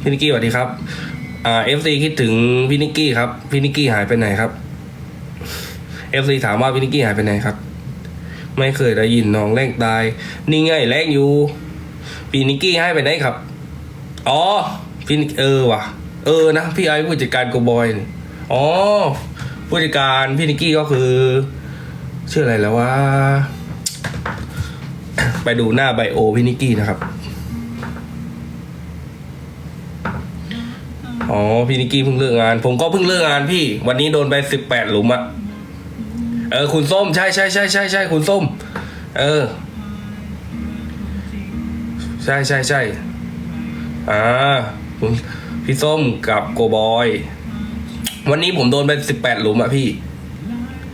พี่นิกกี้สวัสดีครับอ่าเอฟซีคิดถึงพี่นิกกี้ครับพี่นิกกี้หายไปไหนครับเอฟซีถามว่าพี่นิกกี้หายไปไหนครับ ไม่เคยได้ยินน้องแรงตาย นี่ไงแรงอยู่พี่นิกกี้ให้ไปไหนครับ อ๋อพี่นิกเออว่ะ เออนะพี่ไอ้ผู้จัดการโกบอยอ๋อผู้จัดการพี่นิกกี้ก็คือชื่ออะไรแล้วว่า ไปดูหน้าไบโอพี่นิกกี้นะครับ อ๋อพี่นิกกี้เพิ่งเลิกงาน ผมก็เพิ่งเลิกงานพี่ วันนี้โดนไปสิบแปดหลุมอะเออ คุณส้มใช่ใช่ใช่ใช่ใช่คุณส้ม เออ ใช่ใช่ใช่อ่าคุณพี่ส้มกับโกบอย วันนี้ผมโดนไปสิบแปดหลุมอะพี่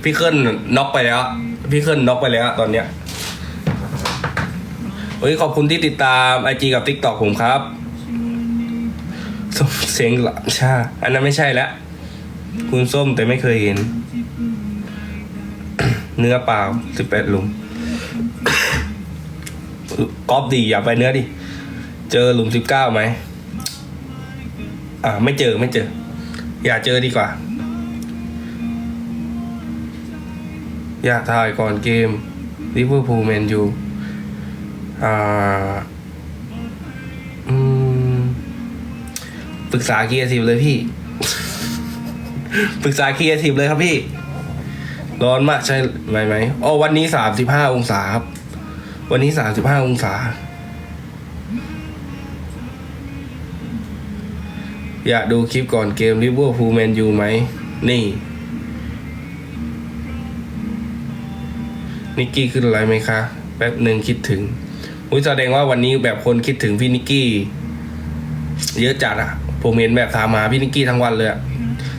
พี่เคลื่อนน็อกไปแล้ว พี่เคลื่อนน็อกไปแล้วตอนเนี้ยเฮ้ยขอบคุณที่ติดตามไอจีกับทิกตอกผมครับ ส้มเสียงหลามชาอันนั้นไม่ใช่แล้วคุณส้มแต่ไม่เคยเห็น เนื้อเปล่าสิบแปดหลุมกอฟดีอย่าไปเนื้อดิ เจอหลุมสิบเก้าไหมอ่า ไม่เจอไม่เจอ อย่าเจอดีกว่า อยากถ่ายก่อนเกมลิเวอร์พูลแมนยูอ่า ปรึกษาครีเอทีฟเลยพี่ ปรึกษาครีเอทีฟเลยครับพี่ ร้อนมากใช่ไหมไหมอ๋อวันนี้สามสิบห้าองศาครับ วันนี้สามสิบห้าองศา อยากดูคลิปก่อนเกมลิเวอร์พูลแมนยูไหม นี่ นิกกี้ขึ้นอะไรไหมคะ แป๊บหนึ่งคิดถึงอุ้ยแสดงว่าวันนี้แบบคนคิดถึงพี่นิกกี้ เยอะจัดอะผมเห็นแบบถามหาพี่นิกกี้ทั้งวันเลยอะ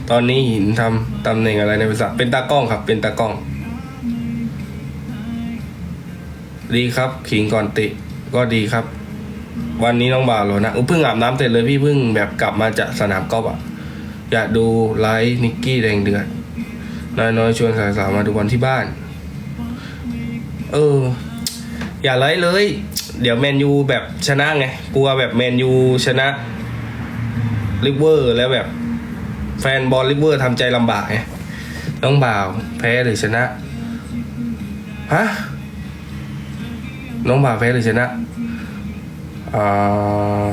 ตอนนี้หินทำตำแหน่งอะไรในบริษัทเป็นตากล้องครับ เป็นตากล้อง ดีครับ ขิงก่อนติ ก็ดีครับ วันนี้น้องบ่าวเหรอนะอุ๊ยเพิ่งอาบน้ำเสร็จเลยพี่เพิ่งแบบกลับมาจากสนามกอล์ฟอะอยากดูไลฟ์นิกกี้แดงเดือดน้อยๆชวนสาวๆมาดูบอลที่บ้าน เออ อย่าไลฟ์เลย เดี๋ยวแมนยูแบบชนะไงกลัวแบบแมนยูชนะ ลิเวอร์แล้วแบบ แฟนบอลลิเวอร์ทำใจลำบากไงน้องบ่าว แพ้หรือชนะฮะน้องบ่าวแพ้หรือชนะอ่า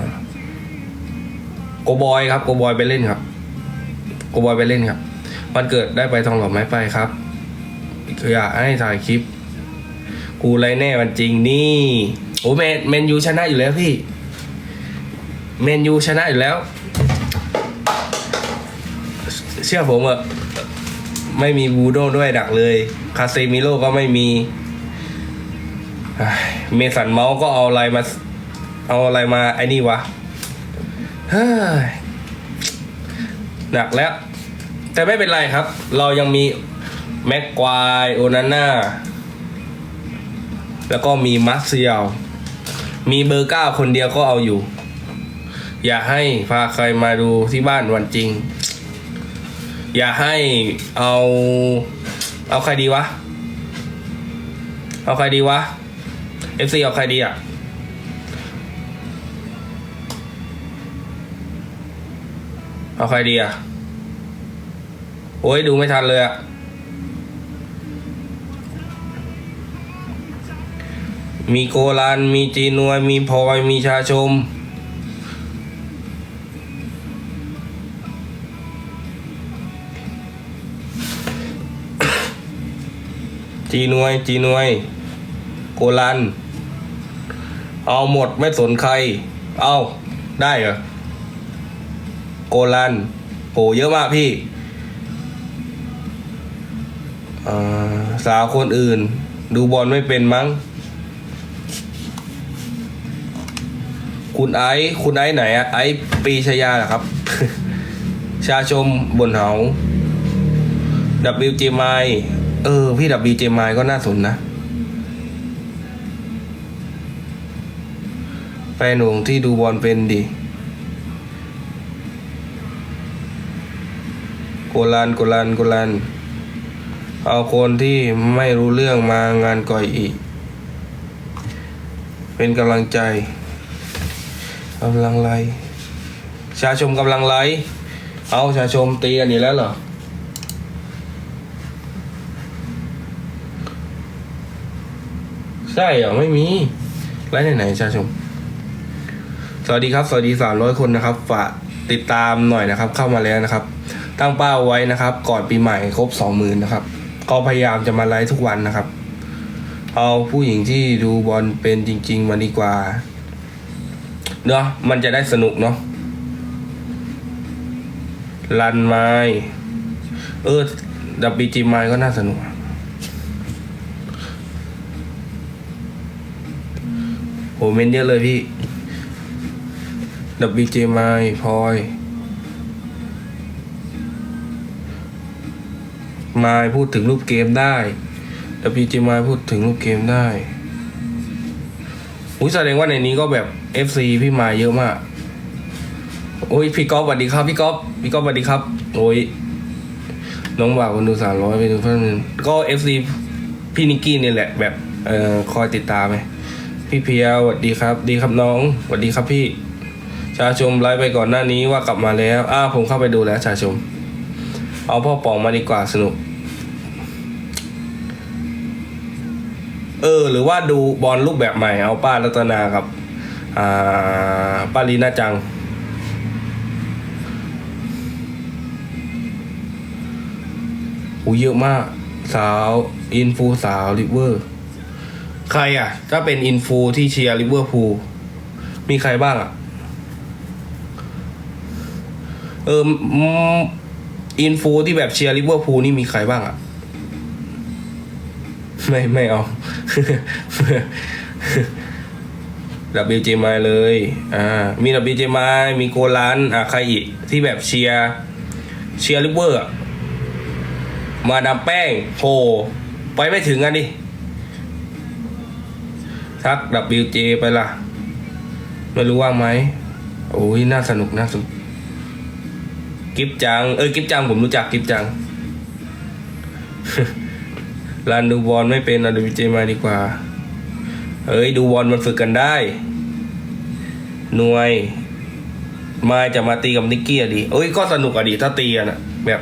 โกบอยครับโกบอยไปเล่นครับโกบอยไปเล่นครับวันเกิดได้ไปทองหล่อไหมไปครับอยากให้ถ่ายคลิป กูไรแน่วันจริงนี่โอ้แมนแมนยูชนะอยู่แล้วพี่แมนยูชนะอยู่แล้ว เชื่อผมอะไม่มีบูโดด้วยดักเลย คาเซมิโลก็ไม่มีเมสันเมาส์ก็เอาอะไรมา เอาอะไรมาไอ้นี่วะหนักแล้ว แต่ไม่เป็นไรครับ เรายังมีแม็กควายโอนาน่าแล้วก็มีมัสเซียลมีเบอร์เก้าคนเดียวก็เอาอยู่ อย่าให้พาใครมาดูที่บ้านวันจริง อย่าให้เอาเอาใครดีวะ เอาใครดีวะ FC เอาใครดีอะเอาใครดีอะ โอ้ยดูไม่ทันเลยอะ มีโกลันมีจีนวย มีพลอย มีชาชม จีนวย จีนวย โกลัน เอาหมดไม่สนใคร เอาได้เหรอ โกลันโหเยอะมากพี่สาวคนอื่น ดูบอลไม่เป็นมั้ง คุณไอซ์คุณไอซ์ไหนอะไอซ์ปีชยาเหรอครับ ชาชมบนเหา WJ m i เออ พี่ WJ m i ก็น่าสนนะแฟนหนุ่มที่ดูบอลเป็นดิโกลันโกลันโกลันเอาคนที่ไม่รู้เรื่องมางานก่อยอีก เป็นกำลังใจกำลังไรชาชมกำลังไลเอาชาชมตีกันอีกแล้วเหรอ ใช่เหรอไม่มีไลฟ์ไหนๆชาชม สวัสดีครับ สวัสดีสามร้อยคนนะครับ ฝากติดตามหน่อยนะครับ เข้ามาแล้วนะครับ ตั้งเป้าไว้นะครับ ก่อนปีใหม่ครบสองหมื่นนะครับ ก็พยายามจะมาไลฟ์ทุกวันนะครับ เอาผู้หญิงที่ดูบอลเป็นจริง ๆมาดีกว่าเนาะมันจะได้สนุกเนาะรันไม้เออดับบีจีไม้ก็น่าสนุก โหเมนเยอะเลยพี่ดับบีจีไมพลอยไม้พูดถึงรูปเกมได้ดับบีจีไม้พูดถึงรูปเกมได้อุ้ยแสดงว่าในนี้ก็แบบ FC พี่มาเยอะมาก โอ้ยพี่ก๊อฟสวัสดีครับพี่ก๊อฟพี่ก๊อฟสวัสดีครับ โอ้ยน้องบ่าวคนดูสามร้อยไปดูเพื่อนก็เอฟซีพี่นิกกี้เนี่ยแหละแบบเอ่อคอยติดตามไหม พี่เพียวสวัสดีครับ ดีครับน้องสวัสดีครับพี่ ชาชมไลฟ์ไปก่อนหน้านี้ว่ากลับมาแล้ว อ้าวผมเข้าไปดูแล้วชาชม เอาพ่อปองมาดีกว่าสนุก เออ หรือว่าดูบอลรูปแบบใหม่เอาป้ารัตนากับ อ่าป้าลีน่าจังโอ้เยอะมาก สาว อินฟูสาวลิเวอร์ ใครอะ ถ้าเป็นอินฟูที่เชียร์ลิเวอร์พูลมีใครบ้างอะ เอออินฟูที่แบบเชียร์ลิเวอร์พูลนี่มีใครบ้างอะ ไม่ไม่เอาดับเบิลเจมายเลย อ่า มีดับเบิลเจมายมีโกลัน อ่าใครอีก ที่แบบเชียร์ เชียร์ลิเวอร์ มาดามแป้งโหไปไม่ถึงกันดิ ทักดับเบิลเจไปล่ะ ไม่รู้ว่างไหมโอ้ยน่าสนุกน่าสนุก กิฟจัง เออกิฟจังผมรู้จักกิฟจังรันดูบอลไม่เป็นเอาดับเบิลเจมาดีกว่า เอ้ยดูบอลมันฝึกกันได้ หน่วย มาจะมาตีกับนิกกี้อะดิเอ้ยก็สนุกอะดิถ้าตีกันะแบบ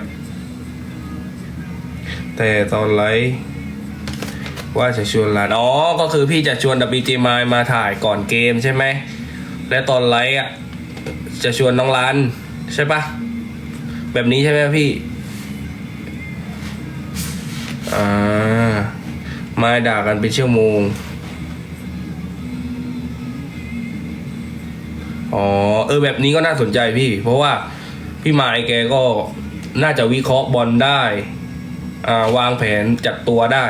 แต่ตอนไลฟ์ ว่าจะชวนหลาน อ๋อ ก็คือพี่จะชวน WG มายมาถ่ายก่อนเกมใช่ไหม และตอนไลฟ์อะ จะชวนน้องรันใช่ปะ แบบนี้ใช่ไหมพี่ อ่า มาด่ากันเป็นชั่วโมง อ๋อ เออ แบบนี้ก็น่าสนใจพี่ เพราะว่าพี่หมายแกก็น่าจะวิเคราะห์บอลได้ อ่า วางแผนจัดตัวได้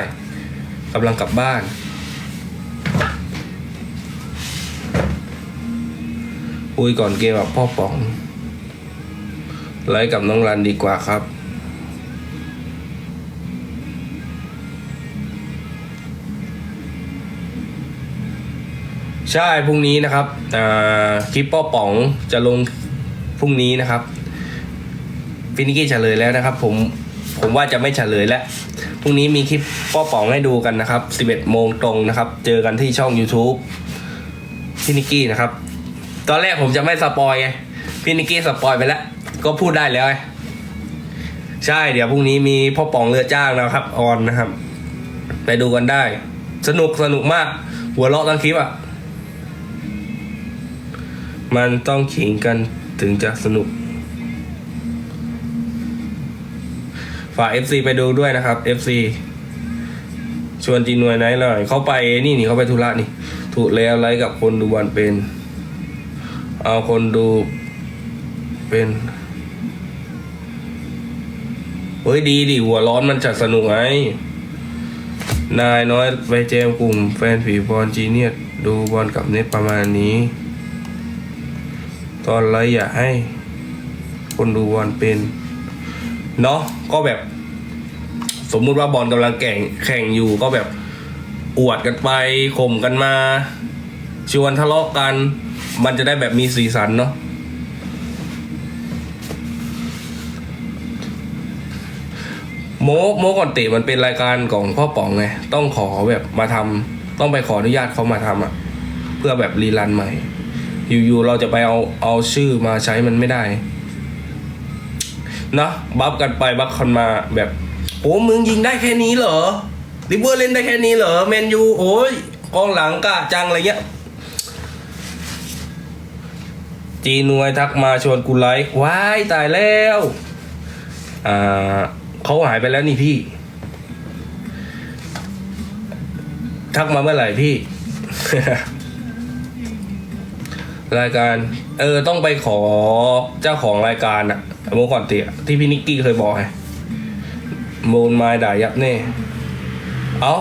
กำลังกลับบ้าน คุยก่อนเกมกับพ่อป๋อง ไลฟ์กับน้องรันดีกว่าครับใช่พรุ่งนี้นะครับอ่าคลิปป้อป๋องจะลงพรุ่งนี้นะครับ ฟินิกี้เฉลยแล้วนะครับ ผมผมว่าจะไม่เฉลยแล้ว พรุ่งนี้มีคลิปป้อป๋องให้ดูกันนะครับ 11 โมงตรงนะครับ เจอกันที่ช่อง YouTube พี่นิกกี้นะครับ ตอนแรกผมจะไม่สปอยไง พี่นิกกี้สปอยไปแล้ว ก็พูดได้แล้วไงใช่เดี๋ยวพรุ่งนี้มีพ่อป๋องเรือจ้างนะครับ ออนนะครับ ไปดูกันได้ สนุกสนุกมาก หัวเราะทั้งคลิปอะ มันต้องขิงกันถึงจะสนุกาก FC ไปดูด้วยนะครับ FC ชวนจีนวยไนท์หน่อยเขาไปนี่นี่เขาไปธุระนี่ ถูกแล้วไลฟ์กับคนดูบอลเป็น เอาคนดูเป็นเฮ้ยดีดิหัวร้อนมันจัดสนุกไงนายน้อยไปแจมกลุ่มแฟนผีบอลจีเนียดูบอลกับเน็ตประมาณนี้ ตอนไรอยากให้ คนดูบอลเป็น เนาะก็แบบ สมมุติว่าบอลกำลังแข่งแข่งอยู่ก็แบบอวดกันไปข่มกันมา ชวนทะเลาะกัน มันจะได้แบบมีสีสันเนาะโมโมก่อนเตะมันเป็นรายการของพ่อป๋องไง ต้องขอแบบมาทำต้องไปขออนุญาตเขามาทำอะ เพื่อแบบรีรันใหม่ อยู่ๆเราจะไปเอาเอาชื่อมาใช้มันไม่ได้ เนะบัฟกันไปบัฟกันมาแบบโอ้มึงยิงได้แค่นี้เหรอลิเวอร์เล่นได้แค่นี้เหรอแมนยูโอ้ยกองหลังกะจังอะไรเงี้ยจีนวยทักมาชวนกูไลค์ว้ายตายแล้วอ่าเขาหายไปแล้วนี่พี่ ทักมาเมื่อไหร่พี่ รายการ เออต้องไปขอเจ้าของรายการอะ โมก่อนเตียที่พี่นิกกี้เคยบอกไงโมนไม้ด่ายับแน่เอา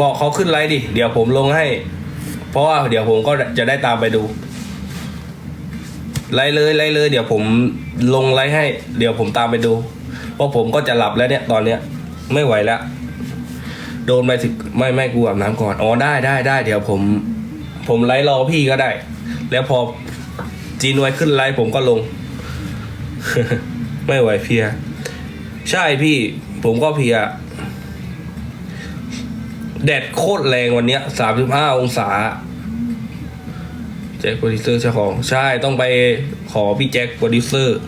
บอกเขาขึ้นไลฟ์ดิ เดี๋ยวผมลงให้ เพราะว่าเดี๋ยวผมก็จะได้ตามไปดู ไลเลยไลเลย เดี๋ยวผมลงไลให้ เดี๋ยวผมตามไปดู เพราะผมก็จะหลับแล้วเนี่ยตอนเนี้ย ไม่ไหวแล้ว โดนไปสิไม่ไม่กูอาบน้ำก่อน อ๋อได้ได้ได้เดี๋ยวผม ผมไล่รอพี่ก็ได้ แล้วพอ จีนวยขึ้นไล่ผมก็ลง ไม่ไหวเพีย ใช่พี่ ผมก็เพีย แดดโคตรแรงวันเนี้ยสามสิบห้าองศา แจ็คโปรดิวเซอร์เจ้าของ ใช่ต้องไปขอพี่แจ็คโปรดิวเซอร์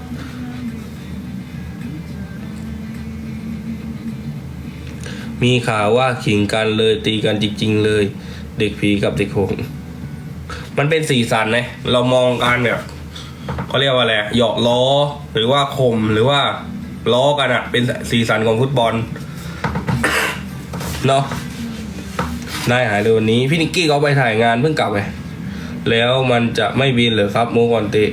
มีข่าวว่าขิงกันเลยตีกันจริงๆเลย เด็กผีกับเด็กหง มันเป็นสีสันนะเรามองการแบบเขาเรียกว่าอะไรหยอกล้อหรือว่าข่มหรือว่าล้อกันอะเป็นสีสันของฟุตบอลเนาะนายหายเลยวันนี้พี่นิกกี้เขาไปถ่ายงานเพิ่งกลับไปแล้วมันจะไม่บินเหรอครับโมกอนตะ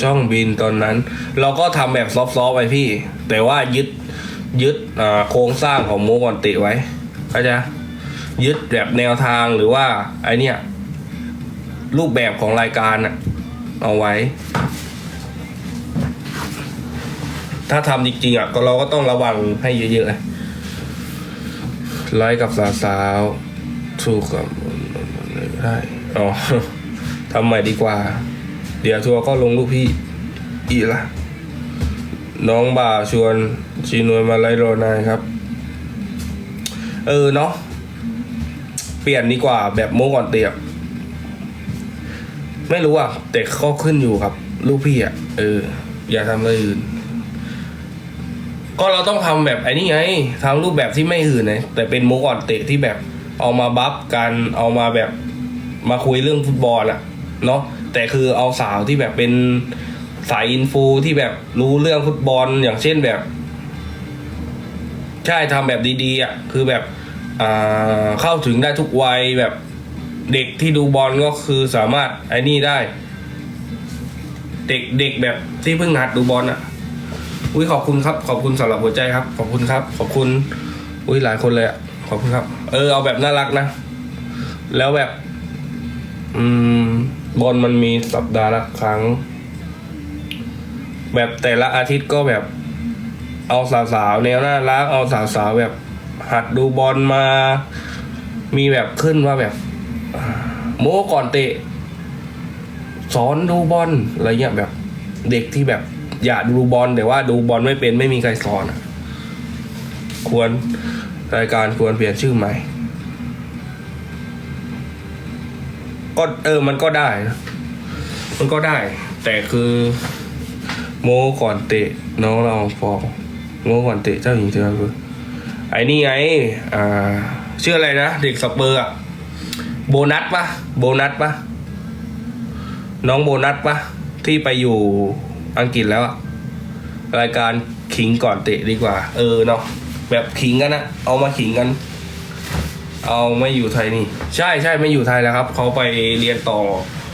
ช่องบินตอนนั้น เราก็ทำแบบซอฟต์ๆไปพี่ แต่ว่ายึดยึดโครงสร้างของโมกอนตะไว้เข้าใจยึดแบบแนวทางหรือว่าไอเนี้ย รูปแบบของรายการอะเอาไว้ ถ้าทำจริงๆอะก็เราก็ต้องระวังให้เยอะๆไลค์กับสาวๆถูกกับได้อ๋อทำใหม่ดีกว่า เดี๋ยวทัวร์ก็ลงลูกพี่อีละน้องบ่าวชวนชีนวยมาไล่รอนายครับ เออเนาะเปลี่ยนดีกว่าแบบโมก่อนเตียบ ไม่รู้อะแต่ก็ขึ้นอยู่ครับ ลูกพี่อะเออ อย่าทำอะไรอื่น ก็เราต้องทำแบบไอ้นี่ไงทำรูปแบบที่ไม่อื่นนะแต่เป็นโมก่อนเตะที่แบบเอามาบัฟกันเอามาแบบมาคุยเรื่องฟุตบอลอะเนาะแต่คือเอาสาวที่แบบเป็นสายอินฟูที่แบบรู้เรื่องฟุตบอลอย่างเช่นแบบ ใช่ทำแบบดีๆอะคือแบบเข้าถึงได้ทุกวัยแบบ เด็กที่ดูบอลก็คือสามารถไอ้นี่ได้ เด็กเด็กแบบที่เพิ่งหัดดูบอลอะอุ้ยขอบคุณครับ ขอบคุณสำหรับหัวใจครับ ขอบคุณครับ ขอบคุณอุ้ยหลายคนเลยอะขอบคุณครับ เออเอาแบบน่ารักนะ แล้วแบบ อืมบอลมันมีสัปดาห์ละครั้ง แบบแต่ละอาทิตย์ก็แบบ เอาสาวๆแนวน่ารักเอาสาวๆแบบหัดดูบอลมา มีแบบขึ้นว่าแบบ โมก่อนเตะ สอนดูบอลอะไรเงี้ยแบบ เด็กที่แบบ อยากดูบอลแต่ว่าดูบอลไม่เป็นไม่มีใครสอนควรรายการควรเปลี่ยนชื่อใหม่ ก็เออมันก็ได้ มันก็ได้ แต่คือโมก่อนเตะน้องเราฟองโมก่อนเตะเจ้าหญิงเธอคือไอ้นี่ไง อ่าชื่ออะไรนะ เด็กสเปอร์อะ โบนัสปะโบนัสปะน้องโบนัสปะที่ไปอยู่อังกฤษแล้วอะรายการขิงก่อนเตะดีกว่า เออเนาะแบบขิงกันนะเอามาขิงกัน เอาไม่อยู่ไทยนี่ ใช่ใช่ไม่อยู่ไทยแล้วครับเขาไปเรียนต่อ